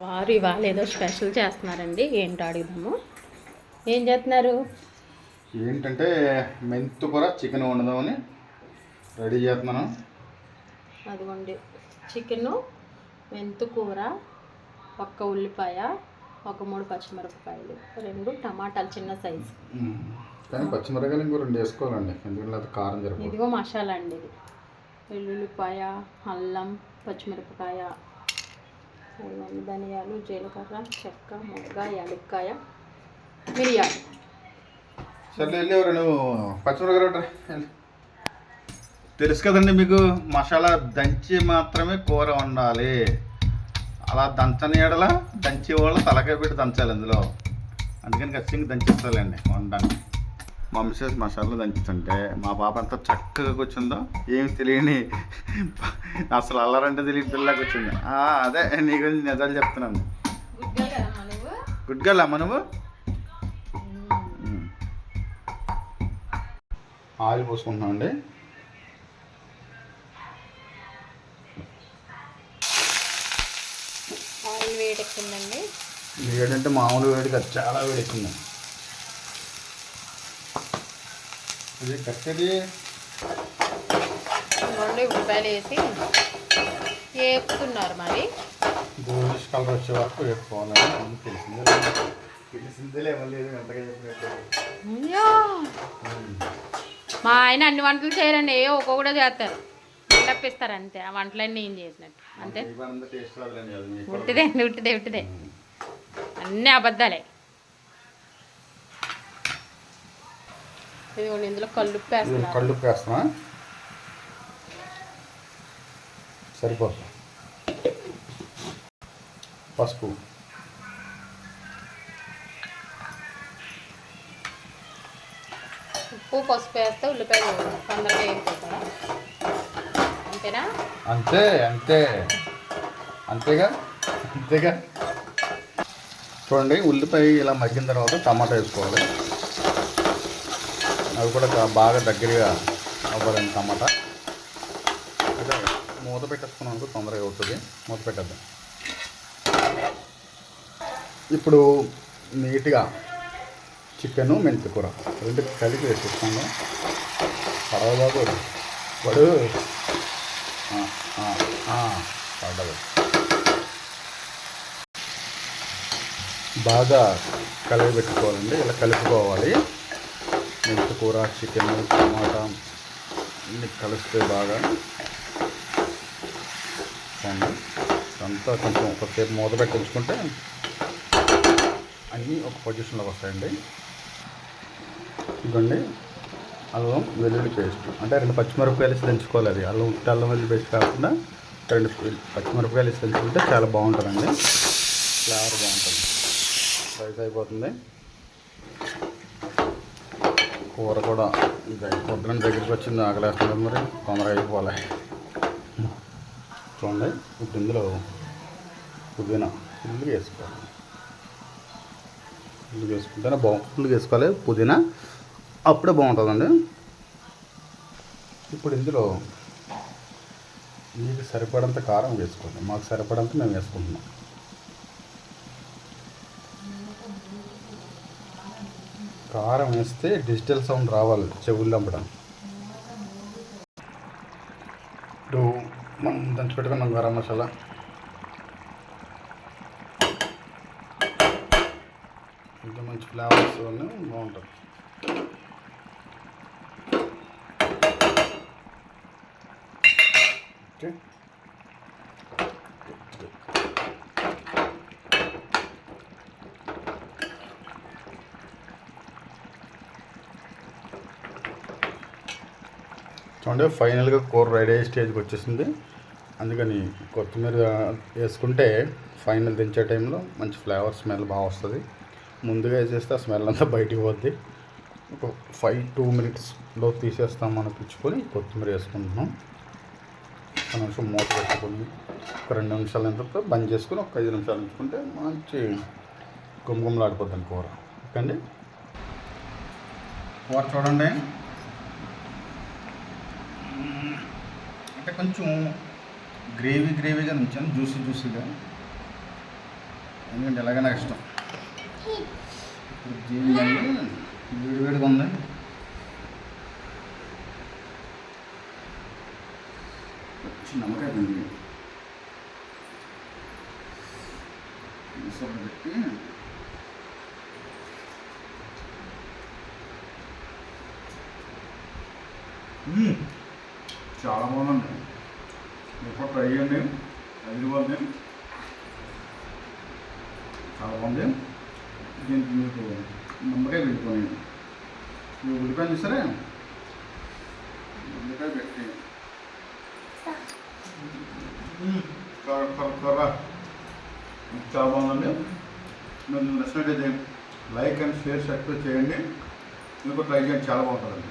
వారు ఇవాళ ఏదో స్పెషల్ చేస్తున్నారండి ఏంటో అడుగుదాము. ఏం చేస్తున్నారు? ఏంటంటే మెంతు కూర చికెన్ వండుదామని రెడీ చేస్తున్నాను. అదిగోండి చికెను మెంతు కూర ఒక్క ఉల్లిపాయ ఒక మూడు పచ్చిమిరపకాయలు రెండు టమాటాలు చిన్న సైజు. కానీ పచ్చిమిరకాయలు ఇంకో రెండు వేసుకోవాలండి ఎందుకంటే కారం జరగదు ఇదిగో మసాలా అండి ఇది. వెల్లుల్లిపాయ అల్లం పచ్చిమిరపకాయ అదిగోండి ధనియాలు జీలకర్ర చెక్క మొగ్గ యాలక్కాయ మిరియాలు. సర్లే వెళ్ళేవారు నువ్వు పచ్చిమిరకాయలు తెలుసు కదండి మీకు మసాలా దంచి మాత్రమే కూర వండాలి. అలా దంచని ఎడల దంచి వాళ్ళు తలకాయ పెట్టి దంచాలి అందులో. అందుకని ఖచ్చితంగా దంచిస్తాలండి వండడానికి. మా మిస్సెస్ మసాలా దంచుతుంటే మా పాప ఎంత చక్కగా కూర్చుందో ఏమి తెలియని అసలు అల్లరంటే తెలియని పిల్లకి వచ్చింది. ఆ, అదే నీ గురించి నిజాలు చెప్తున్నాను. గుడ్ గర్ల్ అమ్మ నువ్వు? ఆయిల్ పోసుకుంటున్నాం అండి? ఆయిల్ వేడెక్కిందండి. వేడంటే మామూలు వేడి కాదు చాలా వేడి ఎక్కుంది ఇది కట్టెది ఇదిగోండి ఉల్లిపాయలు వేసి వేపుతున్నారు మరి. గోల్డిష్ కలర్ వచ్చే వరకు తెలిసిందే. తెలిసిందేలే మా ఆయన అన్ని వంటలు చేయరండి ఏ ఒక్కొక్కటే చేస్తారు. తప్పిస్తారు అంతే ఆ వంటలన్నీ నేను చేసినట్టు అంతే. అది మీకు. ఉట్టిదే ఉట్టిదే ఉట్టిదే. అన్నీ అబద్ధాలే. ఇదిగోండి ఇందులో కళ్ళు కళ్ళు వేస్తున్నా. సరిపోతుంది. పసుపు. ఉప్పు పసుపు వేస్తే ఉల్లిపాయలు తొందరగా అంతేనా? అంతే అంతే. అంతేగా? అంతేగా? చూడండి ఉల్లిపాయ ఇలా మగ్గిన తర్వాత టమాటా వేసుకోవాలి. అవి కూడా బాగా దగ్గరగా అవ్వాలండి టమాటా. మూత పెట్టేసుకున్నాం అనుకో తొందరగా అవుతుంది. మూత పెట్టేద్దాం. ఇప్పుడు నీట్గా చికెను మెంతి కూర రెండు కలిపి వేసేసుకుందాం. పడవబాబు వాడు. పడదు బాగా కలిపి పెట్టుకోవాలండి ఇలా కలుపుకోవాలి. మెంతి కూర చికెన్ టమాటా అన్నీ కలిస్తే బాగా చూడండి అంతా కొంచెం ఒకసేపు మూత పెట్టి ఉంచుకుంటే అన్నీ ఒక పొజిషన్లోకి వస్తాయండి. ఇదిగోండి అల్లం వెల్లుల్లి పేస్ట్. అంటే రెండు పచ్చిమిరపకాయలు వేసి దంచుకోవాలి అది. అల్లం ఉట్టి అల్లం వెల్లుల్లి పేస్ట్ కాకుండా రెండు పచ్చిమిరపకాయలు వేసి దంచుకుంటే చాలా బాగుంటుందండి. ఫ్లేవర్ బాగుంటుంది. రైస్ అయిపోతుంది. కూర కూడా ఇంకా పొద్దున దగ్గరికి వచ్చింది ఆకలేస్తుంది మరి. తొందరగా అయిపోవాలి. చూడండి. ఇప్పుడు ఇందులో పుదీనా ఫుల్గా వేసుకోవాలి. ఫుల్గా వేసుకుంటేనే బాగు ఫుల్గా వేసుకోవాలి పుదీనా. అప్పుడే బాగుంటుందండి. ఇప్పుడు ఇందులో మీకు సరిపడంత కారం వేసుకోండి. మాకు సరిపడంత మేము వేసుకుంటున్నాం. కారం వేస్తే డిజిటల్ సౌండ్ రావాలి చెవుల్లో అమ్మడం ఇప్పుడు మనం దంచి పెట్టుకున్నాం గరం మసాలా. ఇంకా మంచి ఫ్లేవర్స్ అన్నీ బాగుంటుంది. ఓకే. చూడండి ఫైనల్గా కూర రెడీ అయ్యే స్టేజ్కి వచ్చేసింది. అందుకని కొత్తిమీర వేసుకుంటే ఫైనల్ దించే టైంలో మంచి ఫ్లేవర్ స్మెల్ బాగా వస్తుంది. ముందుగా వేసేస్తే ఆ స్మెల్ అంతా బయటికి పోద్ది. ఒక ఫైవ్ టూ మినిట్స్లో తీసేస్తాం అనిపించుకొని పిచ్చుకొని కొత్తిమీర వేసుకుంటున్నాం. ఒక నిమిషం మూత పెట్టుకొని ఒక రెండు నిమిషాలు ఎంత బంద్ చేసుకొని ఒక ఐదు నిమిషాలు ఉంచుకుంటే మంచి గుమగుమలాడిపోద్దండి కూర ఓకే అండి? కూర చూడండి. అంటే కొంచెం గ్రేవీ గ్రేవీగా ఉంచాను జ్యూసీ జ్యూసీగా. ఎందుకంటే ఎలాగ నాకు ఇష్టం. ఇప్పుడు దీన్ని వేడి వేడిగా ఉంది. వచ్చి నమ్మకాయ పిండి. మిశ్రమం పెట్టి. చాలా బాగుందండి ఇప్పుడు ట్రై చేయండి. ఐదు బాగుంది చాలా బాగుంది దీనికి మీకు నిమ్మకాయ పెట్టుకోండి మీరు ఉల్లిపాయలు చూసారా? ఉల్లిపాయ పెట్టి. కర్ర చాలా బాగుందండి మీరు నచ్చినట్టయితే లైక్ అండ్ షేర్ సబ్స్క్రైబ్ చేయండి. మీకు ట్రై చేయండి. చాలా బాగుంటుందండి.